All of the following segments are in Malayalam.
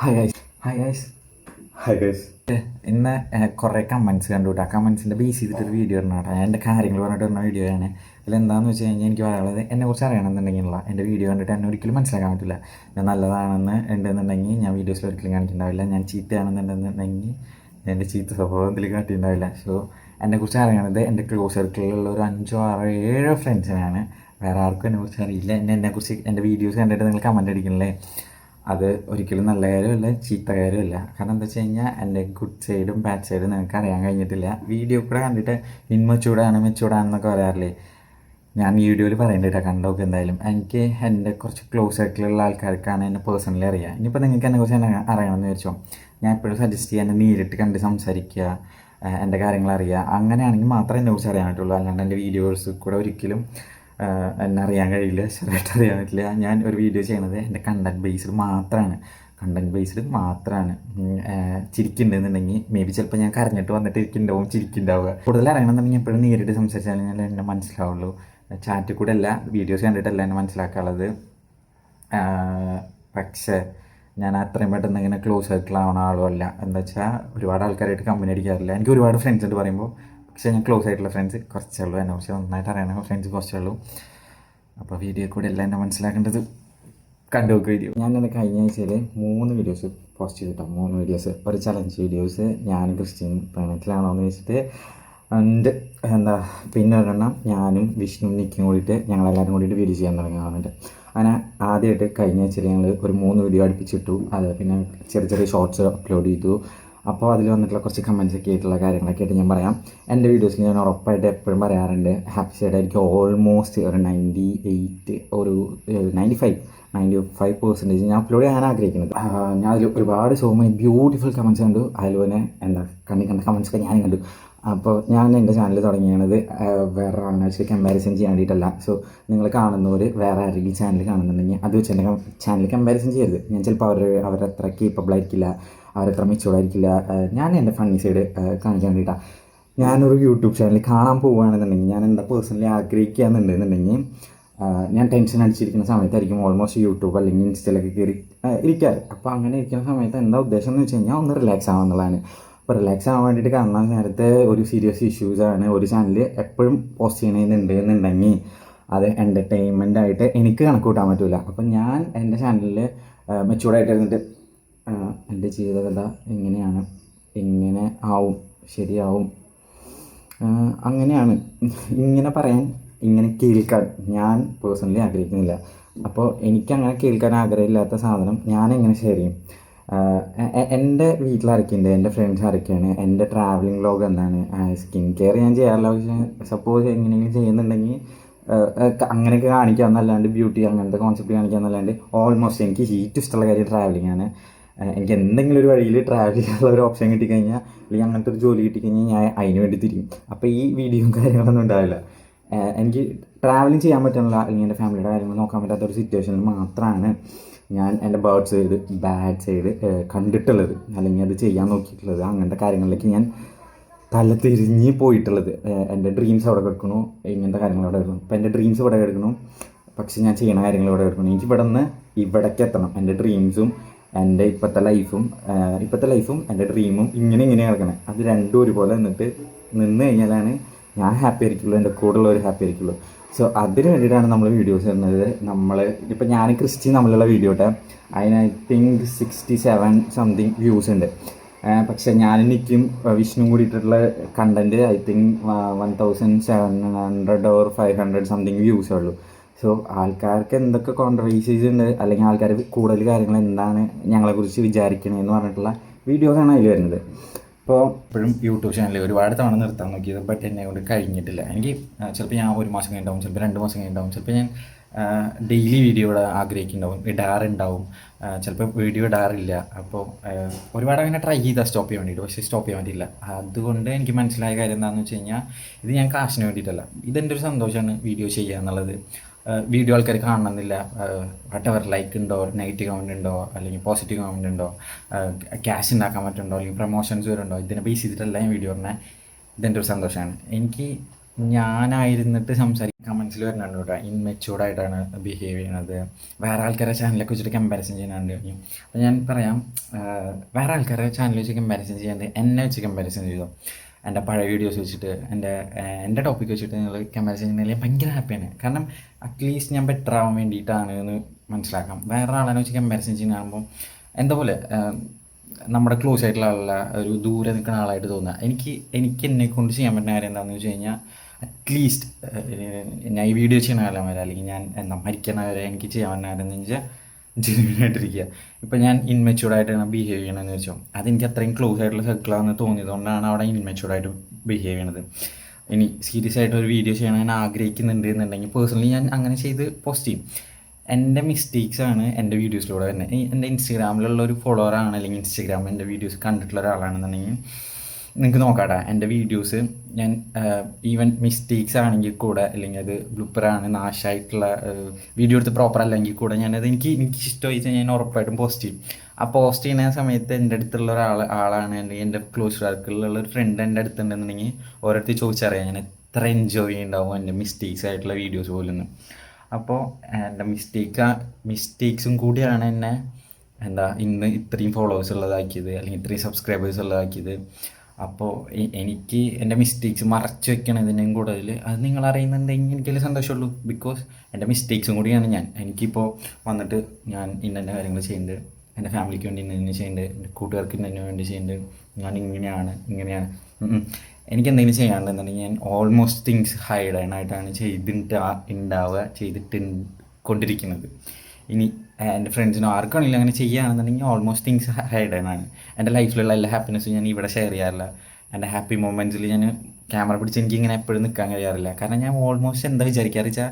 Hi guys hi guys hi guys ഇന്ന് കുറേ കമൻസ് കണ്ടു കേട്ടോ കമൻസിന്റെ ബേസ് ചെയ്തിട്ടൊരു വീഡിയോ ഇടണം കേട്ടോ എന്റെ കാര്യങ്ങൾ പറഞ്ഞിട്ട് ഇടുന്ന വീഡിയോ ആണ്. അതിലെന്താണെന്ന് വെച്ച് കഴിഞ്ഞാൽ എനിക്ക് പറയാനുള്ളത് എന്നെക്കുറിച്ച് അറിയണമെന്നുണ്ടെങ്കിലുള്ള എന്റെ വീഡിയോ കണ്ടിട്ട് എന്നെ ഒരിക്കലും മനസ്സിലാക്കാൻ പറ്റില്ല ഞാൻ നല്ലതാണെന്ന് ഉണ്ടെന്നുണ്ടെങ്കിൽ ഞാൻ വീഡിയോസിൽ ഒരിക്കലും കാണിക്കുന്നുണ്ടാവില്ല ഞാൻ ചീത്തയാണെന്നുണ്ടെന്നുണ്ടെങ്കിൽ എന്റെ ചീത്ത സ്വഭാവം ഇതിൽ കാട്ടിയിട്ടുണ്ടാവില്ല. സോ എന്നെക്കുറിച്ച് അറിയണത് എന്റെ ക്ലോസ് സർക്കിളിലുള്ള ഒരു അഞ്ചോ ആറോ ഏഴോ ഫ്രണ്ട്സിനാണ് വേറെ ആർക്കും എന്നെക്കുറിച്ച് അറിയില്ല. എന്നെ എന്നെക്കുറിച്ച് എന്റെ വീഡിയോസ് കണ്ടിട്ട് നിങ്ങൾ കമന്റ് അടിക്കണല്ലേ? അത് ഒരിക്കലും നല്ല കാര്യമല്ല ചീത്ത കാര്യമല്ല. കാരണം എന്താ വെച്ച് കഴിഞ്ഞാൽ എന്റെ ഗുഡ് സൈഡും ബാഡ് സൈഡും നിങ്ങൾക്ക് അറിയാൻ കഴിഞ്ഞിട്ടില്ല. വീഡിയോ കൂടെ കണ്ടിട്ട് ഇൻമച്ചൂടാണ് മെച്ചൂടാണെന്നൊക്കെ പറയാറില്ലേ? ഞാൻ വീഡിയോയിൽ പറയേണ്ടിട്ടാ കണ്ടോക്ക് എന്തായാലും. എനിക്ക് എന്റെ കുറച്ച് ക്ലോസ് ആയിട്ടുള്ള ആൾക്കാർക്കാണ് എന്നെ പേഴ്സണലി അറിയാം. ഇനിയിപ്പോൾ നിങ്ങൾക്ക് എന്നെ കുറിച്ച് എന്നെ അറിയണമെന്ന് ചോദിച്ചോ ഞാൻ എപ്പോഴും സജസ്റ്റ് ചെയ്യാൻ നേരിട്ട് കണ്ട് സംസാരിക്കുക എന്റെ കാര്യങ്ങൾ അറിയുക അങ്ങനെയാണെങ്കിൽ മാത്രമേ എന്നെ കുറിച്ച് അറിയാൻ പറ്റുള്ളൂ. അല്ലാണ്ട് എന്റെ വീഡിയോസ് കൂടെ ഒരിക്കലും എന്നെ അറിയാൻ കഴിയില്ല ചെറുതായിട്ട് അറിയാൻ പറ്റില്ല. ഞാൻ ഒരു വീഡിയോ ചെയ്യണത് എന്റെ കണ്ടന്റ് ബേസ്ഡ് മാത്രമാണ് കണ്ടന്റ് ബേസ്ഡ് മാത്രമാണ് ചിരിക്കുന്നുണ്ടെന്നുണ്ടെങ്കിൽ മേ ബി ചിലപ്പോൾ ഞാൻ കരഞ്ഞിട്ട് വന്നിട്ട് ഇരിക്കുന്നുണ്ടാവും ചിരിക്കുന്നുണ്ടാവുക. കൂടുതൽ അറിയണമെന്നുണ്ടെങ്കിൽ എപ്പോഴും നേരിട്ട് സംസാരിച്ചാൽ എന്നെ മനസ്സിലാവുള്ളൂ. ചാറ്റിൽ കൂടെ അല്ല വീഡിയോസ് കണ്ടിട്ടല്ല എന്നെ മനസ്സിലാക്കാനുള്ളത്. പക്ഷേ ഞാൻ അത്രയും പെട്ടെന്ന് ഇങ്ങനെ ക്ലോസ് ആയിട്ടുള്ള ആവണ ആളുമല്ല എന്താ വെച്ചാൽ ഒരുപാട് ആൾക്കാരായിട്ട് കമ്പനി അടിക്കാറില്ല. എനിക്ക് ഒരുപാട് ഫ്രണ്ട്സ് ഉണ്ട് പറയുമ്പോൾ പക്ഷേ ഞാൻ ക്ലോസ് ആയിട്ടുള്ള ഫ്രണ്ട്സ് കുറച്ചേ ഉള്ളൂ എന്നെ പക്ഷേ നന്നായിട്ട് അറിയണ ഫ്രണ്ട്സ് കുറച്ചേ ഉള്ളൂ അപ്പോൾ വീഡിയോ കൂടെ എല്ലാം എന്നെ മനസ്സിലാക്കേണ്ടത് കണ്ടു നോക്കുക വീഡിയോ ഞാൻ എന്നെ കഴിഞ്ഞ ആഴ്ചയിൽ മൂന്ന് വീഡിയോസ് പോസ്റ്റ് ചെയ്തിട്ടോ. മൂന്ന് വീഡിയോസ് ഒരു ചലഞ്ച് വീഡിയോസ് ഞാൻ ക്രിസ്ത്യൻ പ്രണയത്തിലാണോ എന്ന് വെച്ചിട്ട് ഉണ്ട്. എന്താ പിന്നെ ഒരെണ്ണം ഞാനും വിഷ്ണു നിക്കും കൂടിയിട്ട് ഞങ്ങളെല്ലാവരും കൂടിയിട്ട് വീഡിയോ ചെയ്യാൻ തുടങ്ങി അങ്ങനെ ആദ്യമായിട്ട് കഴിഞ്ഞ ആഴ്ചയിൽ ഞങ്ങൾ ഒരു മൂന്ന് വീഡിയോ അടുപ്പിച്ചിട്ടു. അത് പിന്നെ ചെറിയ ചെറിയ ഷോർട്സ് അപ്ലോഡ് ചെയ്തു. അപ്പോൾ അതിൽ വന്നിട്ടുള്ള കുറച്ച് കമൻസ് ഒക്കെ ആയിട്ടുള്ള കാര്യങ്ങളൊക്കെ ആയിട്ട് ഞാൻ പറയാം. എന്റെ വീഡിയോസിൽ ഞാൻ ഉറപ്പായിട്ട് എപ്പോഴും പറയാറുണ്ട് ഹാപ്പി സൈഡ് ആയിരിക്കും. ഓൾമോസ്റ്റ് ഒരു നയന്റി എയ്റ്റ് ഒരു ninety five ninety five percentage ഞാൻ അപ്ലോഡ് ചെയ്യാൻ ആഗ്രഹിക്കുന്നത്. ഞാൻ അതിൽ ഒരുപാട് സോ മൈ ബ്യൂട്ടിഫുൾ കമൻസ് കണ്ടു. അതിൽ തന്നെ എന്താ കണ്ണി കണ്ട കമൻസ് ഒക്കെ ഞാനും കണ്ടു. അപ്പോൾ ഞാൻ എന്റെ ചാനൽ തുടങ്ങിയത് വേറെ ആളിനെ കമ്പാരിസൺ ചെയ്യാൻ വേണ്ടിയിട്ടല്ല സോ നിങ്ങൾ കാണുന്നവർ വേറെ ആരെങ്കിലും ചാനൽ കാണുന്നുണ്ടെങ്കിൽ അത് വെച്ച് എന്റെ ചാനൽ കമ്പാരിസൺ ചെയ്യരുത്. ഞാൻ ചിലപ്പോൾ അവർ അവരത്ര കേപ്പബിൾ ആയിരിക്കില്ല അവരത്ര മെച്ചൂർഡായിരിക്കില്ല ഞാൻ എന്റെ ഫണ്ണി സൈഡ് കാണിക്കാൻ വേണ്ടിയിട്ടാണ് ഞാനൊരു യൂട്യൂബ് ചാനൽ കാണാൻ പോവുകയാണെന്നുണ്ടെങ്കിൽ ഞാൻ എന്താ പേഴ്സണലി ആഗ്രഹിക്കുകയെന്നുണ്ടെന്നുണ്ടെങ്കിൽ ഞാൻ ടെൻഷൻ അടിച്ചിരിക്കുന്ന സമയത്തായിരിക്കും ഓൾമോസ്റ്റ് യൂട്യൂബ് അല്ലെങ്കിൽ ഇൻസ്റ്റയിലൊക്കെ കയറി ഇരിക്കാറ്. അപ്പോൾ അങ്ങനെ ഇരിക്കുന്ന സമയത്ത് എന്താ ഉദ്ദേശം എന്ന് വെച്ച് കഴിഞ്ഞാൽ ഒന്ന് റിലാക്സ് ആവാൻ എന്നുള്ളതാണ് അപ്പോൾ റിലാക്സ് ആവാൻ വേണ്ടിയിട്ട് കാരണം നേരത്തെ ഒരു സീരിയസ് ഇഷ്യൂസാണ് ഒരു ചാനൽ എപ്പോഴും പോസ്റ്റ് ചെയ്യണമെന്നുണ്ട് എന്നുണ്ടെങ്കിൽ അത് എന്റർടൈൻമെന്റ് ആയിട്ട് എനിക്ക് കണക്ക് കൂട്ടാൻ പറ്റില്ല അപ്പം ഞാൻ എന്റെ ചാനലിൽ മെച്ചൂർഡായിട്ട് ഇരുന്നിട്ട് എന്റെ ജീവിതകഥ എങ്ങനെയാണ്? എങ്ങനെ ആവും? ശരിയാവും? അങ്ങനെയാണ്. ഇങ്ങനെ പറയാൻ ഇങ്ങനെ കേൾക്കാൻ ഞാൻ പേഴ്സണലി ആഗ്രഹിക്കുന്നില്ല. അപ്പോൾ എനിക്കങ്ങനെ കേൾക്കാൻ ആഗ്രഹമില്ലാത്ത സാധനം ഞാൻ എങ്ങനെ ഷെയർ ചെയ്യും? എന്റെ വീട്ടിൽ ആരൊക്കെയുണ്ട്? എന്റെ ഫ്രണ്ട്സ് ആരൊക്കെയാണ്? എന്റെ ട്രാവലിംഗ് ലോഗ് എന്താണ്? സ്കിൻ കെയർ ഞാൻ ചെയ്യാറില്ല. പക്ഷേ സപ്പോസ് എങ്ങനെയെങ്കിലും ചെയ്യുന്നുണ്ടെങ്കിൽ അങ്ങനെയൊക്കെ കാണിക്കുക കാണിക്കാമെന്നല്ലാണ്ട് ബ്യൂട്ടി അങ്ങനത്തെ കോൺസെപ്റ്റ് കാണിക്കാമെന്നല്ലാണ്ട് ഓൾമോസ്റ്റ് എനിക്ക് ഹീറ്റ് ഇഷ്ടമുള്ള കാര്യം ട്രാവലിംഗ് ആണ്. എനിക്ക് എന്തെങ്കിലും ഒരു വഴിയിൽ ട്രാവൽ ചെയ്യാനുള്ള ഒരു ഓപ്ഷൻ കിട്ടിക്കഴിഞ്ഞാൽ അല്ലെങ്കിൽ അങ്ങനത്തെ ഒരു ജോലി കിട്ടിക്കഴിഞ്ഞാൽ ഞാൻ അതിന് വേണ്ടി തിരിയും. അപ്പോൾ ഈ വീഡിയോ കാര്യങ്ങളൊന്നും ഉണ്ടാവില്ല. എനിക്ക് ട്രാവലിംഗ് ചെയ്യാൻ പറ്റുന്നില്ല അല്ലെങ്കിൽ എന്റെ ഫാമിലിയുടെ കാര്യങ്ങൾ നോക്കാൻ പറ്റാത്ത ഒരു സിറ്റുവേഷനിൽ മാത്രമാണ്. ഞാൻ എന്റെ ബേർഡ് സൈഡ് ബാഡ് സൈഡ് കണ്ടിട്ടുള്ളത് അല്ലെങ്കിൽ അത് ചെയ്യാൻ നോക്കിയിട്ടുള്ളത് അങ്ങനത്തെ കാര്യങ്ങളിലേക്ക് ഞാൻ തല തിരിഞ്ഞ് പോയിട്ടുള്ളത് എന്റെ ഡ്രീംസ് അവിടെ കിടക്കണു ഇങ്ങനത്തെ കാര്യങ്ങൾ അവിടെ കിടക്കണം ഇപ്പം എന്റെ ഡ്രീംസ് ഇവിടെ കിടക്കണു പക്ഷേ ഞാൻ ചെയ്യണ കാര്യങ്ങൾ ഇവിടെ കിടക്കണം എനിക്ക് ഇവിടെ നിന്ന് ഇവിടേക്ക് എത്തണം. എന്റെ ഡ്രീംസും എന്റെ ഇപ്പോഴത്തെ ലൈഫും ഇപ്പോഴത്തെ ലൈഫും എന്റെ ഡ്രീമും ഇങ്ങനെ ഇങ്ങനെ കിടക്കണേ അത് രണ്ടും ഒരുപോലെ നിന്നിട്ട് നിന്ന് കഴിഞ്ഞാലാണ് ഞാൻ ഹാപ്പി ആയിരിക്കുള്ളൂ എന്റെ കൂടെ ഉള്ളവർ ഹാപ്പി ആയിരിക്കുള്ളൂ. സോ അതിന് വേണ്ടിയിട്ടാണ് നമ്മൾ വീഡിയോസ് വരുന്നത് നമ്മൾ ഇപ്പം ഞാൻ ക്രിസ്റ്റി നമ്മളുള്ള വീഡിയോ ഇട്ടെ അതിന് I think sixty seven something views ഉണ്ട് പക്ഷെ ഞാൻ എനിക്കും വിഷ്ണു കൂടിയിട്ടുള്ള content I think one thousand seven hundred or five hundred something വ്യൂസേ ഉള്ളൂ. സോ ആൾക്കാർക്ക് എന്തൊക്കെ കോൺട്രവേഴ്സീസ് ഉണ്ട് അല്ലെങ്കിൽ ആൾക്കാർ കൂടുതൽ കാര്യങ്ങൾ എന്താണ് ഞങ്ങളെക്കുറിച്ച് വിചാരിക്കണമെന്ന് പറഞ്ഞിട്ടുള്ള വീഡിയോസാണ് അതിൽ വരുന്നത്. അപ്പോൾ ഇപ്പോഴും യൂട്യൂബ് ചാനലിൽ ഒരുപാട് തവണ നിർത്താൻ നോക്കിയത് ബട്ട് എന്നെ കൊണ്ട് കഴിഞ്ഞിട്ടില്ല. എനിക്ക് ചിലപ്പോൾ ഞാൻ ഒരു മാസം കഴിഞ്ഞിട്ടാവും ചിലപ്പോൾ രണ്ട് മാസം കഴിഞ്ഞിട്ടാവും ചിലപ്പോൾ ഞാൻ ഡെയിലി വീഡിയോ ഇടാൻ ആഗ്രഹിക്കുന്നുണ്ടാവും ഇടാറുണ്ടാവും ചിലപ്പോൾ വീഡിയോ ഇടാറില്ല. അപ്പോൾ ഒരുപാട് അങ്ങനെ ട്രൈ ചെയ്താൽ സ്റ്റോപ്പ് ചെയ്യാൻ വേണ്ടിയിട്ട് പക്ഷേ സ്റ്റോപ്പ് ചെയ്യാൻ വേണ്ടിയില്ല അതുകൊണ്ട് എനിക്ക് മനസ്സിലായ കാര്യം എന്താണെന്ന് വെച്ച് കഴിഞ്ഞാൽ ഇത് ഞാൻ കാശിന് വേണ്ടിയിട്ടല്ല. ഇതെന്റെ ഒരു സന്തോഷമാണ് വീഡിയോ ചെയ്യുക എന്നുള്ളത്. വീഡിയോ ആൾക്കാർ കാണണമെന്നില്ല. വട്ട് എവർ ലൈക്ക് ഉണ്ടോ നെഗറ്റീവ് കമന്റ് ഉണ്ടോ അല്ലെങ്കിൽ പോസിറ്റീവ് കമന്റ് ഉണ്ടോ ക്യാഷ് ഉണ്ടാക്കാൻ പറ്റുന്നുണ്ടോ അല്ലെങ്കിൽ പ്രൊമോഷൻസ് വരുന്നുണ്ടോ ഇതിനെ ബേസ് ചെയ്തിട്ടല്ല ഞാൻ വീഡിയോ പറഞ്ഞാൽ ഇതെന്റെ ഒരു സന്തോഷമാണ് എനിക്ക് ഞാനായിരുന്നിട്ട് സംസാരിക്കും കമൻസിൽ വരുന്നുണ്ട് കേട്ടോ. ഇൻമെച്ചൂർഡായിട്ടാണ് ബിഹേവ് ചെയ്യണത്. വേറെ ആൾക്കാരെ ചാനലൊക്കെ വെച്ചിട്ട് കമ്പാരിസൺ ചെയ്യുന്നുണ്ട്. അപ്പോൾ ഞാൻ പറയാം വേറെ ആൾക്കാരെ ചാനൽ വെച്ച് കമ്പാരിസൺ ചെയ്യാണ്ട് എന്നെ വെച്ച് കമ്പാരിസൺ ചെയ്തു. എന്റെ പഴയ വീഡിയോസ് വെച്ചിട്ട് എന്റെ എന്റെ ടോപ്പിക് വെച്ചിട്ട് നിങ്ങൾ കമ്പാരിസൺ ചെയ്യുന്നതിൽ ഭയങ്കര ഹാപ്പിയാണ് കാരണം അറ്റ്ലീസ്റ്റ് ഞാൻ ബെറ്റർ ആവാൻ വേണ്ടിയിട്ടാണ് എന്ന് മനസ്സിലാക്കാം. വേറെ ആളെന്ന് വെച്ച് കമ്പാരിസൺ കാണുമ്പോൾ എന്താ പോലെ നമ്മുടെ ക്ലോസ് ആയിട്ടുള്ള ആളല്ല ഒരു ദൂരെ നിൽക്കുന്ന ആളായിട്ട് തോന്നുക എനിക്ക് എനിക്ക് എന്നെ കൊണ്ട് ചെയ്യാൻ പറ്റുന്ന കാര്യം എന്താണെന്ന് വെച്ച് കഴിഞ്ഞാൽ അറ്റ്ലീസ്റ്റ് ഞാൻ ഈ വീഡിയോ ചെയ്യുന്ന കാലം വരെ അല്ലെങ്കിൽ ഞാൻ എന്താ മരിക്കണ വരെ എനിക്ക് ചെയ്യാൻ പറ്റുന്ന കാര്യം എന്ന് വെച്ചാൽ ജെന്യൂനായിട്ടിരിക്കുക ഇപ്പം ഞാൻ ഇൻമെച്ചൂർഡായിട്ടാണ് ബിഹേവ് ചെയ്യണമെന്ന് വെച്ചോ. അതെനിക്ക് അത്രയും ക്ലോസ് ആയിട്ടുള്ള സർക്കിളാണെന്ന് തോന്നിയതുകൊണ്ടാണ് അവിടെ ഇൻമെച്യൂർഡായിട്ട് ബിഹേവ് ചെയ്യണത്. ഇനി സീരിയസ് ആയിട്ട് ഒരു വീഡിയോ ചെയ്യണം ഞാൻ ആഗ്രഹിക്കുന്നുണ്ട് എന്നുണ്ടെങ്കിൽ പേഴ്സണലി ഞാൻ അങ്ങനെ ചെയ്ത് പോസ്റ്റ് ചെയ്യും. എന്റെ മിസ്റ്റേക്സ് ആണ് എന്റെ വീഡിയോസിലൂടെ തന്നെ എന്റെ ഇൻസ്റ്റഗ്രാമിലുള്ള ഒരു ഫോളോവറാണ് അല്ലെങ്കിൽ ഇൻസ്റ്റഗ്രാമിൽ എന്റെ വീഡിയോസ് കണ്ടിട്ടുള്ള ഒരാളാണെന്നുണ്ടെങ്കിൽ നിങ്ങൾക്ക് നോക്കാട്ടെ. എന്റെ വീഡിയോസ് ഞാൻ ഈവൻ മിസ്റ്റേക്സ് ആണെങ്കിൽ കൂടെ അല്ലെങ്കിൽ അത് ബ്ലൂപ്പറാണ് നാശമായിട്ടുള്ള വീഡിയോ എടുത്ത് പ്രോപ്പർ അല്ലെങ്കിൽ കൂടെ ഞാനത് എനിക്ക് എനിക്ക് ഇഷ്ടമായി വെച്ചാൽ ഞാൻ ഉറപ്പായിട്ടും പോസ്റ്റ് ചെയ്യും. ആ പോസ്റ്റ് ചെയ്യുന്ന സമയത്ത് എന്റെ അടുത്തുള്ള ഒരാൾ ആളാണ് അല്ലെങ്കിൽ എന്റെ ക്ലോസ് സർക്കിളിലുള്ള ഒരു ഫ്രണ്ട് എന്റെ അടുത്തുണ്ടെന്നുണ്ടെങ്കിൽ ഓരോരുത്തർ ചോദിച്ചറിയാം ഞാൻ എത്ര എൻജോയ് ചെയ്യുന്നുണ്ടാവും എന്റെ മിസ്റ്റേക്സ് ആയിട്ടുള്ള വീഡിയോസ് പോലും അപ്പോൾ എന്റെ മിസ്റ്റേക്ക് മിസ്റ്റേക്സും കൂടിയാണ് എന്നെ എന്താ ഇന്ന് ഇത്രയും ഫോളോവേഴ്സ് ഉള്ളതാക്കിയത് അല്ലെങ്കിൽ ഇത്രയും സബ്സ്ക്രൈബേഴ്സ് ഉള്ളതാക്കിയത്. അപ്പോൾ എനിക്ക് എന്റെ മിസ്റ്റേക്സ് മറച്ചു വെക്കണതിനും കൂടുതൽ അത് നിങ്ങൾ അറിയുന്നുണ്ടെങ്കിൽ എനിക്കതിൽ സന്തോഷമുള്ളൂ. ബിക്കോസ് എന്റെ മിസ്റ്റേക്സും കൂടിയാണ് ഞാൻ. എനിക്കിപ്പോൾ വന്നിട്ട് ഞാൻ ഇന്ന കാര്യങ്ങൾ ചെയ്യുന്നുണ്ട് എന്റെ ഫാമിലിക്ക് വേണ്ടി ഇന്ന ചെയ്യുന്നുണ്ട് എന്റെ കൂട്ടുകാർക്ക് ഇന്ന വേണ്ടി ചെയ്യുന്നുണ്ട് ഞാൻ ഇങ്ങനെയാണ് ഇങ്ങനെയാണ്. എനിക്ക് എന്തെങ്കിലും ചെയ്യാനുണ്ടെന്നുണ്ടെങ്കിൽ ഞാൻ ഓൾമോസ്റ്റ് തിങ്സ് ഹൈഡ് ആയിട്ടാണ് ചെയ്തിട്ട് ഉണ്ടാവുക ചെയ്തിട്ട് കൊണ്ടിരിക്കുന്നത്. ഇനി എന്റെ ഫ്രണ്ട്സിനോ ആർക്കാണെങ്കിലും അങ്ങനെ ചെയ്യുകയാണെന്നുണ്ടെങ്കിൽ ഓൾമോസ്റ്റ് തിങ്സ് ഹൈഡ് ആണ് എന്റെ ലൈഫിലുള്ള എല്ലാ ഹാപ്പിനെസ്സും ഞാൻ ഇവിടെ ഷെയർ ചെയ്യാറില്ല. എന്റെ ഹാപ്പി മൊമെന്റ്സിൽ ഞാൻ ക്യാമറ പിടിച്ച് എനിക്ക് ഇങ്ങനെ എപ്പോഴും നിൽക്കാൻ കഴിയാറില്ല. കാരണം ഞാൻ ഓൾമോസ്റ്റ് എന്താ വിചാരിക്കാറ് വെച്ചാൽ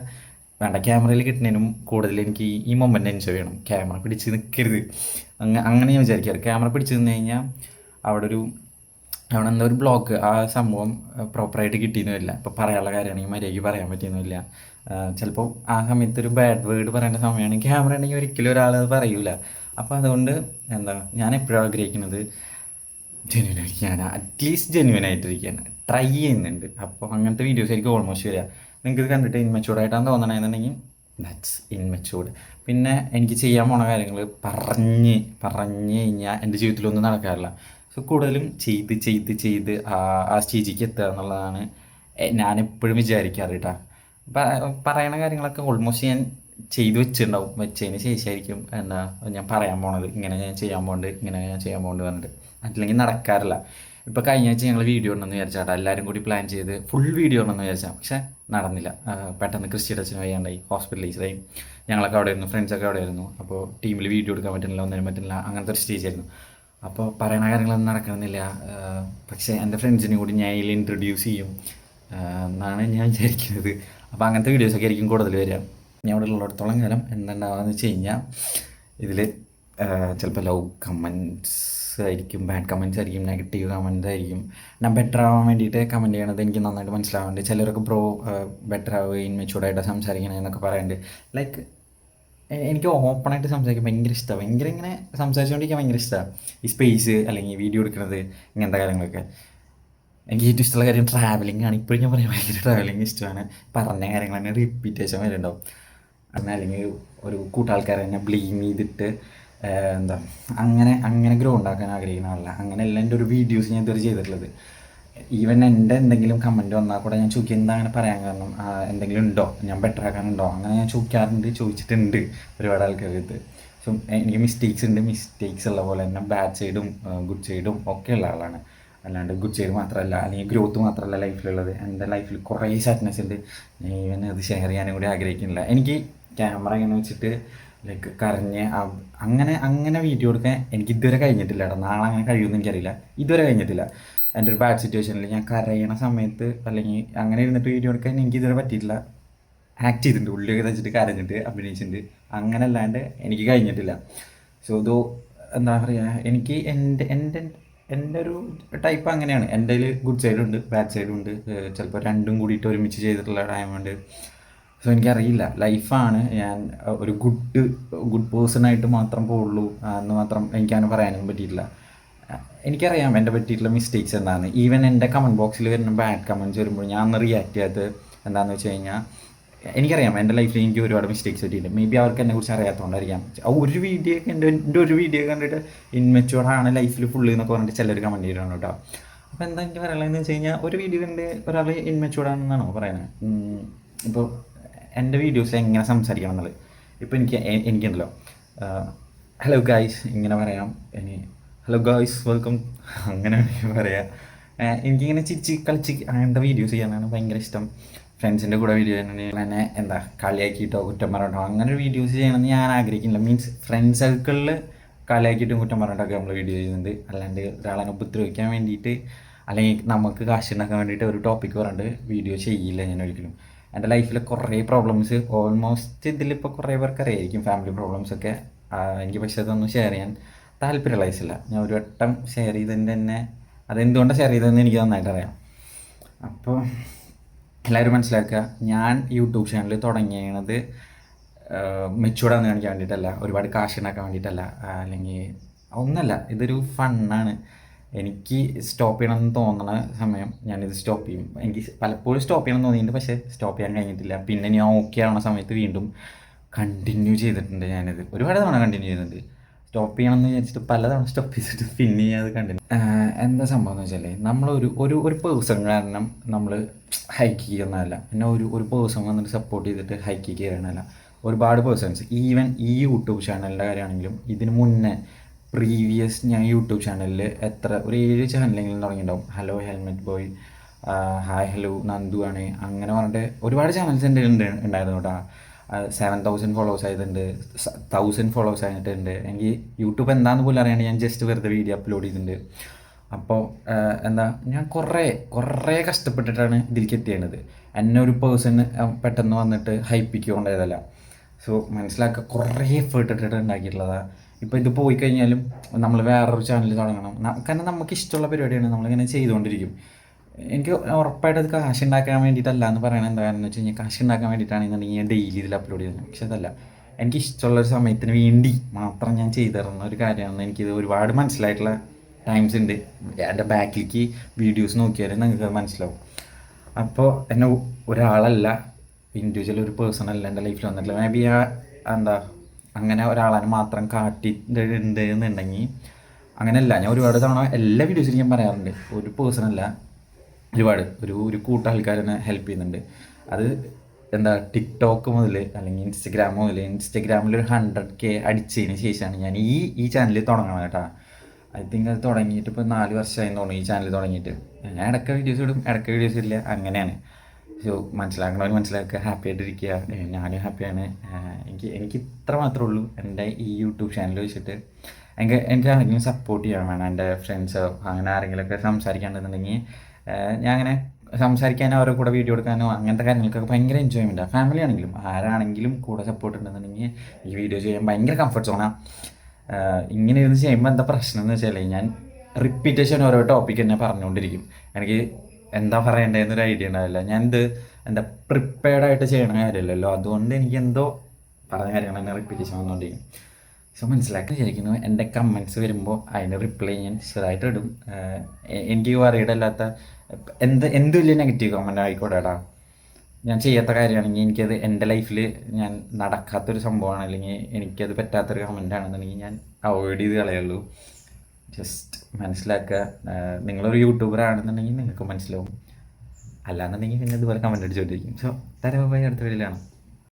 വേണ്ട ക്യാമറയിൽ കിട്ടുന്നതിനും കൂടുതൽ എനിക്ക് ഈ- മൊമെന്റ് എൻജോയ് ചെയ്യണം. ക്യാമറ പിടിച്ച് നിൽക്കരുത് അങ്ങ അങ്ങനെ ഞാൻ വിചാരിക്കാറ്. ക്യാമറ പിടിച്ച് നിന്ന് കഴിഞ്ഞാൽ അവിടെ ഒരു അവിടെ എന്താ ഒരു ബ്ലോക്ക് ആ സംഭവം പ്രോപ്പറായിട്ട് കിട്ടിയെന്നുമില്ല. ഇപ്പോൾ പറയാനുള്ള കാര്യമാണെങ്കിൽ മര്യാദയ്ക്ക് പറയാൻ പറ്റിയൊന്നുമില്ല. ചിലപ്പോൾ ആ സമയത്ത് ഒരു ബാഡ് വേർഡ് പറയേണ്ട സമയമാണ്. ക്യാമറ ഉണ്ടെങ്കിൽ ഒരിക്കലും ഒരാൾ അത് പറയൂല. അപ്പോൾ അതുകൊണ്ട് എന്താ ഞാൻ എപ്പോഴും ആഗ്രഹിക്കുന്നത്? ജെന്യൂൻ ആയിരിക്കാൻ അറ്റ്ലീസ്റ്റ് ജെന്യൂൻ ആയിട്ടിരിക്കാൻ. ട്രൈ ചെയ്യുന്നുണ്ട്. അപ്പോൾ അങ്ങനത്തെ വീഡിയോസ് ആയിരിക്കും ഓൾമോസ്റ്റ് വരിക. നിങ്ങൾക്ക് കണ്ടിട്ട് ഇൻമെച്ചൂർഡ് ആയിട്ടാണ് തോന്നണമെന്നുണ്ടെങ്കിൽ ദാറ്റ്സ് ഇൻമെച്ചൂർഡ് പിന്നെ എനിക്ക് ചെയ്യാൻ പോണ കാര്യങ്ങൾ പറഞ്ഞ് പറഞ്ഞു കഴിഞ്ഞാൽ എന്റെ ജീവിതത്തിലൊന്നും നടക്കാറില്ല. സോ കൂടുതലും ചെയ്ത് ചെയ്ത് ചെയ്ത് ആ സ്റ്റേജിലേക്ക് എത്തുക എന്നുള്ളതാണ് ഞാൻ എപ്പോഴും വിചാരിക്കാറ് കേട്ടോ പറയണ കാര്യങ്ങളൊക്കെ ഓൾമോസ്റ്റ് ഞാൻ ചെയ്തു വെച്ചിട്ടുണ്ടാവും. വെച്ചതിന് ശേഷമായിരിക്കും എന്താ ഞാൻ പറയാൻ പോണത്. ഇങ്ങനെ ഞാൻ ചെയ്യാൻ പോകുന്നുണ്ട് ഇങ്ങനെ ഞാൻ ചെയ്യാൻ പോകുന്നുണ്ട് പറഞ്ഞിട്ട്. അല്ലെങ്കിൽ നടക്കാറില്ല. ഇപ്പോൾ കഴിഞ്ഞ ആഴ്ച ഞങ്ങൾ വീഡിയോ ഉണ്ടെന്ന് വിചാരിച്ചാട്ടോ എല്ലാവരും കൂടി പ്ലാൻ ചെയ്ത് ഫുൾ വീഡിയോ ഉണ്ടെന്ന് വിചാരിച്ചാൽ പക്ഷേ നടന്നില്ല. പെട്ടെന്ന് ക്രിസ്റ്റിയുടെ അച്ഛനും വയ്യാണ്ടായി. ഹോസ്പിറ്റലൈസ്ഡായി ഞങ്ങളൊക്കെ അവിടെ ആയിരുന്നു ഫ്രണ്ട്സൊക്കെ അവിടെ ആയിരുന്നു അപ്പോൾ ടീമിൽ വീഡിയോ എടുക്കാൻ പറ്റുന്നില്ല ഒന്നിനും പറ്റുന്നില്ല. അങ്ങനത്തെ ഒരു സ്റ്റേജ് ആയിരുന്നു. അപ്പോൾ പറയണ കാര്യങ്ങളൊന്നും നടക്കണമെന്നില്ല പക്ഷേ എന്റെ ഫ്രണ്ട്സിനെ കൂടി ഞാൻ ഇതിൽ ഇൻട്രൊഡ്യൂസ് ചെയ്യും. എന്നാണ് ഞാൻ വിചാരിക്കുന്നത്. അപ്പോൾ അങ്ങനത്തെ വീഡിയോസൊക്കെ ആയിരിക്കും കൂടുതൽ വരിക. ഞാൻ ഇവിടെ ഉള്ളിടത്തോളം കാലം എന്തുണ്ടാവുകയെന്ന് വെച്ച് കഴിഞ്ഞാൽ ഇതിൽ ചിലപ്പോൾ ലവ് കമന്റ്സ് ആയിരിക്കും ബാഡ് കമന്റ്സ് ആയിരിക്കും നെഗറ്റീവ് കമന്റ്സ് ആയിരിക്കും. ഞാൻ ബെറ്റർ ആവാൻ വേണ്ടിയിട്ട് കമന്റ് ചെയ്യണത് എനിക്ക് നന്നായിട്ട് മനസ്സിലാവുന്നുണ്ട് ചിലരൊക്കെ ബ്രോ ബെറ്റർ ആവുകയും മെച്ചൂർഡായിട്ട് സംസാരിക്കണം എന്നൊക്കെ പറയുന്നുണ്ട് ലൈക്ക് എനിക്ക് ഓപ്പണായിട്ട് സംസാരിക്കാൻ ഭയങ്കര ഇഷ്ടമാണ് ഭയങ്കര ഇങ്ങനെ സംസാരിച്ചുകൊണ്ടിരിക്കാൻ ഭയങ്കര ഇഷ്ടമാണ് ഈ സ്പേസ് അല്ലെങ്കിൽ വീഡിയോ എടുക്കുന്നത് ഇങ്ങനത്തെ കാര്യങ്ങളൊക്കെ. എനിക്ക് ഏറ്റവും ഇഷ്ടമുള്ള കാര്യം ട്രാവലിംഗ് ആണ്. ഇപ്പോഴും ഞാൻ പറയാം ഭയങ്കര ട്രാവലിംഗ് ഇഷ്ടമാണ്. പറഞ്ഞ കാര്യങ്ങൾ തന്നെ റിപ്പീറ്റേഷൻ വരുന്നുണ്ടാവും. അങ്ങനെ അല്ലെങ്കിൽ ഒരു കൂട്ടാൾക്കാരെ തന്നെ ബ്ലെയിം ചെയ്തിട്ട് എന്താ അങ്ങനെ അങ്ങനെ ഗ്രോ ഉണ്ടാക്കാൻ ആഗ്രഹിക്കുന്ന ആളല്ല. അങ്ങനെയല്ല എന്റെ ഒരു വീഡിയോസ് ഞാൻ ഇതുവരെ ചെയ്തിട്ടുള്ളത്. ഈവൻ എന്റെ എന്തെങ്കിലും കമന്റ് വന്നാൽ കൂടെ ഞാൻ ചോദിക്കും എന്താ അങ്ങനെ പറയാൻ കാരണം? എന്തെങ്കിലും ഉണ്ടോ? ഞാൻ ബെറ്റർ ആക്കാനുണ്ടോ? അങ്ങനെ ഞാൻ ചോദിക്കാറുണ്ട് ചോദിച്ചിട്ടുണ്ട് ഒരുപാട് ആൾക്കാർക്ക് സോ എനിക്ക് മിസ്റ്റേക്സ് ഉണ്ട്. മിസ്റ്റേക്സ് ഉള്ള പോലെ തന്നെ ബാഡ് സൈഡും ഗുഡ് സൈഡും ഒക്കെ ഉള്ള ആളാണ്. അല്ലാണ്ട് ഗുഡ് സൈഡ് മാത്രമല്ല അല്ലെങ്കിൽ ഗ്രോത്ത് മാത്രമല്ല ലൈഫിലുള്ളത്. എന്റെ ലൈഫിൽ കുറേ സാറ്റ്നസ് ഉണ്ട്. ഈവൻ അത് ഷെയർ ചെയ്യാനും കൂടി ആഗ്രഹിക്കുന്നില്ല. എനിക്ക് ക്യാമറ ഇങ്ങനെ വെച്ചിട്ട് ലൈക്ക് കരഞ്ഞ് അങ്ങനെ അങ്ങനെ വീഡിയോ എടുക്കാൻ എനിക്ക് ഇതുവരെ കഴിഞ്ഞിട്ടില്ല കേട്ടോ നാളെ അങ്ങനെ കഴിയുമെന്ന് എനിക്കറിയില്ല. ഇതുവരെ കഴിഞ്ഞിട്ടില്ല. എന്റെ ഒരു ബാഡ് സിറ്റുവേഷനിൽ ഞാൻ കരയണ സമയത്ത് അല്ലെങ്കിൽ അങ്ങനെ ഇരുന്നിട്ട് വീഡിയോ എടുക്കാൻ എനിക്ക് ഇതുവരെ പറ്റിയിട്ടില്ല. ആക്ട് ചെയ്തിട്ടുണ്ട്. ഉള്ളിയൊക്കെ വെച്ചിട്ട് കരഞ്ഞിട്ട് അഭിനയിച്ചിട്ടുണ്ട്. അങ്ങനെ അല്ലാണ്ട് എനിക്ക് കഴിഞ്ഞിട്ടില്ല. സോ ഇതോ എന്താ പറയുക എനിക്ക് എന്റെ എന്റെ എന്റെ ഒരു ടൈപ്പ് അങ്ങനെയാണ്. എന്റെ കയ്യിൽ ഗുഡ് സൈഡും ഉണ്ട് ബാഡ് സൈഡും ഉണ്ട്. ചിലപ്പോൾ രണ്ടും കൂടിയിട്ട് ഒരുമിച്ച് ചെയ്തിട്ടുള്ള ടൈമുണ്ട് സോ എനിക്കറിയില്ല. ലൈഫാണ് ഞാൻ ഒരു ഗുഡ് ഗുഡ് പേഴ്സൺ ആയിട്ട് മാത്രം പോകുള്ളൂ എന്ന് മാത്രം എനിക്കങ്ങനെ പറയാനും പറ്റിയിട്ടില്ല. എനിക്കറിയാം എന്റെ പറ്റിയിട്ടുള്ള മിസ്റ്റേക്സ് എന്താണ് ഈവൻ എന്റെ കമന്റ് ബോക്സിൽ വരുന്ന ബാഡ് കമന്റ്സ് വരുമ്പോൾ ഞാൻ അന്ന് റിയാക്ട് ചെയ്യാത്തത് എന്താണെന്ന് വെച്ച് കഴിഞ്ഞാൽ എനിക്കറിയാം എന്റെ ലൈഫിൽ എനിക്ക് ഒരുപാട് മിസ്റ്റേക്സ് പറ്റിയിട്ടുണ്ട്. മേ ബി അവർക്ക് എന്നെ കുറിച്ച് അറിയാത്തതുകൊണ്ടായിരിക്കാം ഒരു വീഡിയോ ഒക്കെ എന്റെ എന്റെ ഒരു വീഡിയോ കണ്ടിട്ട് ഇൻമെച്ചുവർഡാണ് ലൈഫിൽ ഫുള്ള് എന്നൊക്കെ പറഞ്ഞിട്ട് ചിലർ കമന്റ് ചെയ്തിട്ടുണ്ട് കേട്ടോ അപ്പോൾ എന്താ എനിക്ക് പറയാനുള്ളതെന്ന് വെച്ച് കഴിഞ്ഞാൽ ഒരു വീഡിയോ കണ്ട് ഒരാൾ ഇൻമെച്ചുവർഡാണെന്നാണോ പറയുന്നത്. ഇപ്പോൾ എന്റെ വീഡിയോസ് എങ്ങനെ സംസാരിക്കണം എന്നുള്ളത്. ഇപ്പോൾ എനിക്ക് എനിക്കുണ്ടല്ലോ. ഹലോ ഗായ്സ് ഇങ്ങനെ പറയാം. ഇനി ഹലോ ഗായ്സ് വെൽക്കം അങ്ങനെ പറയാം. എനിക്കിങ്ങനെ ചിരിച്ച് കളിച്ച് അങ്ങനത്തെ വീഡിയോസ് ചെയ്യാനാണ് ഭയങ്കര ഇഷ്ടം. ഫ്രണ്ട്സിന്റെ കൂടെ വീഡിയോ എന്നെ എന്താ കളിയാക്കിയിട്ടോ കുറ്റം പറഞ്ഞിട്ടോ അങ്ങനെ ഒരു വീഡിയോസ് ചെയ്യണമെന്ന് ഞാൻ ആഗ്രഹിക്കുന്നില്ല. മീൻസ് ഫ്രണ്ട് സർക്കിളിൽ കളിയാക്കിയിട്ടും കുറ്റം പറഞ്ഞിട്ടൊക്കെ നമ്മൾ വീഡിയോ ചെയ്യുന്നുണ്ട്. അല്ലാണ്ട് ഒരാളെ ഉപദ്രവിക്കാൻ വേണ്ടിയിട്ട് അല്ലെങ്കിൽ നമുക്ക് കാശ് ഉണ്ടാക്കാൻ വേണ്ടിയിട്ട് ഒരു ടോപ്പിക്ക് പറഞ്ഞിട്ട് വീഡിയോ ചെയ്യില്ല ഞാൻ ഒരിക്കലും. എന്റെ ലൈഫിലെ കുറേ പ്രോബ്ലംസ് ഓൾമോസ്റ്റ് ഇതിലിപ്പോൾ കുറേ പേർക്ക് അറിയായിരിക്കും ഫാമിലി പ്രോബ്ലംസ് ഒക്കെ. എനിക്ക് പക്ഷേ അതൊന്നും ഷെയർ ചെയ്യാൻ താല്പര്യമുള്ള ഞാൻ ഒരു വട്ടം ഷെയർ ചെയ്തതിന്റെ തന്നെ അതെന്തുകൊണ്ടാണ് ഷെയർ ചെയ്തതെന്ന് എനിക്ക് നന്നായിട്ട് അറിയാം. അപ്പോൾ എല്ലാവരും മനസ്സിലാക്കുക ഞാൻ യൂട്യൂബ് ചാനൽ തുടങ്ങിയത് മെച്ചൂർഡാന്ന് കാണിക്കാൻ വേണ്ടിയിട്ടല്ല ഒരുപാട് കാശ് ഉണ്ടാക്കാൻ വേണ്ടിയിട്ടല്ല അല്ലെങ്കിൽ ഒന്നല്ല ഇതൊരു ഫണ്ണാണ് എനിക്ക് സ്റ്റോപ്പ് ചെയ്യണമെന്ന് തോന്നുന്ന സമയം ഞാനിത് സ്റ്റോപ്പ് ചെയ്യും. എനിക്ക് പലപ്പോഴും സ്റ്റോപ്പ് ചെയ്യണം എന്ന് തോന്നിയിട്ടുണ്ട് പക്ഷേ സ്റ്റോപ്പ് ചെയ്യാൻ കഴിഞ്ഞിട്ടില്ല. പിന്നെ ഞാൻ ഓക്കെ ആവുന്ന സമയത്ത് വീണ്ടും കണ്ടിന്യൂ ചെയ്തിട്ടുണ്ട് ഞാനിത്. ഒരുപാട് തവണ കണ്ടിന്യൂ ചെയ്തിട്ടുണ്ട്. സ്റ്റോപ്പ് ചെയ്യണം എന്ന് വിചാരിച്ചിട്ട് പലതവണ സ്റ്റോപ്പ് ചെയ്തിട്ട് പിന്നെ അത് കണ്ടിന്യൂ എന്താ സംഭവം എന്ന് വെച്ചാൽ നമ്മളൊരു ഒരു ഒരു പേഴ്സൺ കാരണം നമ്മൾ ഹൈക്ക് ചെയ്യുന്നതല്ല. പിന്നെ ഒരു ഒരു പേഴ്സൺ വന്നിട്ട് സപ്പോർട്ട് ചെയ്തിട്ട് ഹൈക്ക് ചെയ്യണമല്ല ഒരുപാട് പേഴ്സൺസ് ഈവൻ ഈ യൂട്യൂബ് ചാനലിന്റെ കാര്യമാണെങ്കിലും ഇതിന് മുന്നേ പ്രീവിയസ് ഞാൻ യൂട്യൂബ് ചാനലിൽ എത്ര ഒരു ഏഴ് ചാനലെങ്കിലും തുടങ്ങിയിട്ടുണ്ടാവും. Hello helmet boy hi hello Nandu ആണ്. അങ്ങനെ പറഞ്ഞിട്ട് ഒരുപാട് ചാനൽസ് എന്റെ ഉണ്ട് ഉണ്ടായിരുന്നു കേട്ടോ. സെവൻ തൗസൻഡ് ഫോളോവേഴ്സ് ആയതുണ്ട് തൗസൻഡ് ഫോളോവേഴ്സ് ആയിട്ടുണ്ട്. എനിക്ക് യൂട്യൂബ് എന്താണെന്ന് പോലും അറിയാണ്ട് ഞാൻ ജസ്റ്റ് വെറുതെ വീഡിയോ അപ്ലോഡ് ചെയ്തിട്ടുണ്ട്. അപ്പോൾ എന്താ ഞാൻ കുറേ കുറേ കഷ്ടപ്പെട്ടിട്ടാണ് ഇതിലേക്ക് എത്തിയത് എന്നെ ഒരു പേഴ്സൺ പെട്ടെന്ന് വന്നിട്ട് ഹൈപ്പിക്കൊണ്ടതല്ല. സോ മനസ്സിലാക്കുക കുറേ എഫേർട്ട് ഇട്ടിട്ട് ഉണ്ടാക്കിയിട്ടുള്ളതാണ് ഇപ്പോൾ ഇത് പോയി കഴിഞ്ഞാലും നമ്മൾ വേറൊരു ചാനൽ തുടങ്ങണം. കാരണം നമുക്ക് ഇഷ്ടമുള്ള പരിപാടിയാണ്. നമ്മളിങ്ങനെ ചെയ്തുകൊണ്ടിരിക്കും എനിക്ക് ഉറപ്പായിട്ട് അത് കാശ് ഉണ്ടാക്കാൻ വേണ്ടിയിട്ടല്ല എന്ന് പറയണത് എന്താണെന്ന് വെച്ച് കഴിഞ്ഞാൽ കാശ് ഉണ്ടാക്കാൻ വേണ്ടിയിട്ടാണെന്നുണ്ടെങ്കിൽ ഞാൻ ഡെയിലി ഇതിൽ അപ്ലോഡ് ചെയ്യുന്നത് പക്ഷെ അതല്ല എനിക്ക് ഇഷ്ടമുള്ള ഒരു സമയത്തിന് വേണ്ടി മാത്രം ഞാൻ ചെയ്തു തരുന്ന ഒരു കാര്യമാണ് എനിക്കിത് ഒരുപാട് മനസ്സിലായിട്ടുള്ള ടൈംസ് ഉണ്ട്. എന്റെ ബാക്കിലേക്ക് വീഡിയോസ് നോക്കിയാൽ നിങ്ങൾക്ക് അത് മനസ്സിലാവും. അപ്പോൾ എന്നെ ഒരാളല്ല ഇൻഡിവിജ്വൽ ഒരു പേഴ്സൺ അല്ല എന്റെ ലൈഫിൽ വന്നിട്ടില്ല മേ ബി ആ എന്താ അങ്ങനെ ഒരാളെ മാത്രം കാട്ടിയിട്ടുണ്ട് എന്നുണ്ടെങ്കിൽ അങ്ങനെയല്ല. ഞാൻ ഒരുപാട് തവണ എല്ലാ വീഡിയോസിലും ഞാൻ പറയാറുണ്ട്. ഒരു പേഴ്സൺ അല്ല ഒരുപാട്. ഒരു ഒരു കൂട്ടം ആൾക്കാരെന്നെ ഹെൽപ്പ് ചെയ്യുന്നുണ്ട്. അത് എന്താ ടിക്ടോക്ക് മുതൽ അല്ലെങ്കിൽ ഇൻസ്റ്റഗ്രാം മുതൽ ഇൻസ്റ്റഗ്രാമിൽ ഒരു ഹൺഡ്രഡ് കെ അടിച്ചതിന് ശേഷമാണ് ഞാൻ ഈ ഈ ചാനൽ തുടങ്ങണം കേട്ടോ. ഐ തിങ്ക് അത് തുടങ്ങിയിട്ട് ഇപ്പോൾ നാല് വർഷമായി തോന്നുന്നു ഈ ചാനൽ തുടങ്ങിയിട്ട്. ഞാൻ ഇടയ്ക്ക് വീഡിയോസ് ഇടും ഇടയ്ക്ക് വീഡിയോസ് ഇല്ല അങ്ങനെയാണ്. സോ മനസ്സിലാക്കണവർ മനസ്സിലാക്കുക ഹാപ്പി ആയിട്ടിരിക്കുക. ഞാനും ഹാപ്പിയാണ് എനിക്ക് എനിക്ക് ഇത്ര മാത്രമേ ഉള്ളൂ എന്റെ ഈ യൂട്യൂബ് ചാനൽ വെച്ചിട്ട്. എനിക്ക് എനിക്ക് ആരെങ്കിലും സപ്പോർട്ട് ചെയ്യാൻ വേണം? എന്റെ ഫ്രണ്ട്സോ അങ്ങനെ ആരെങ്കിലുമൊക്കെ സംസാരിക്കാണ്ടെന്നുണ്ടെങ്കിൽ ഞാൻ അങ്ങനെ സംസാരിക്കാനോ അവരുടെ കൂടെ വീഡിയോ എടുക്കാനോ അങ്ങനത്തെ കാര്യങ്ങൾക്കൊക്കെ ഭയങ്കര എൻജോയ്മെന്റാണ് ഫാമിലി ആണെങ്കിലും ആരാണെങ്കിലും കൂടെ സപ്പോർട്ട് ഉണ്ടെന്നുണ്ടെങ്കിൽ ഈ വീഡിയോ ചെയ്യാൻ ഭയങ്കര കംഫർട്ട് സോണാണ് ഇങ്ങനെ ഇരുന്ന് ചെയ്യുമ്പോൾ എന്താ പ്രശ്നം എന്ന് വെച്ചാൽ ഞാൻ റിപ്പീറ്റേഷൻ ഓരോ ടോപ്പിക് തന്നെ പറഞ്ഞുകൊണ്ടിരിക്കും. എനിക്ക് എന്താ പറയേണ്ടതെന്നൊരു ഐഡിയ ഉണ്ടാവില്ല. ഞാൻ ഇത് എന്താ പ്രിപ്പയർഡ് ആയിട്ട് ചെയ്യണ കാര്യമല്ലല്ലോ. അതുകൊണ്ട് എനിക്ക് എന്തോ പറഞ്ഞ കാര്യങ്ങൾ തന്നെ റിപ്പീറ്റേഷൻ വന്നുകൊണ്ടിരിക്കും സോ മനസ്സിലാക്കി വിചാരിക്കുന്നു. എന്റെ കമൻസ് വരുമ്പോൾ അതിന് റിപ്ലൈ ഞാൻ ചെറുതായിട്ട് ഇടും. എനിക്ക് അറിയിടല്ലാത്ത എന്ത് എന്ത് വലിയ നെഗറ്റീവ് കമന്റ് ആയിക്കോട്ടെ എടാ ഞാൻ ചെയ്യാത്ത കാര്യമാണെങ്കിൽ എനിക്കത് എന്റെ ലൈഫിൽ ഞാൻ നടക്കാത്തൊരു സംഭവമാണ്. അല്ലെങ്കിൽ എനിക്കത് പറ്റാത്തൊരു കമന്റ് ആണെന്നുണ്ടെങ്കിൽ ഞാൻ അവോയ്ഡ് ചെയ്ത് കളയുള്ളൂ. ജസ്റ്റ് മനസ്സിലാക്കുക. നിങ്ങളൊരു യൂട്യൂബർ ആണെന്നുണ്ടെങ്കിൽ നിങ്ങൾക്ക് മനസ്സിലാവും. അല്ലാന്നുണ്ടെങ്കിൽ പിന്നെ ഇതുപോലെ കമന്റ് അടിച്ചുകൊണ്ടിരിക്കും സോ തരവായി അടുത്ത വീട്ടിലാണ്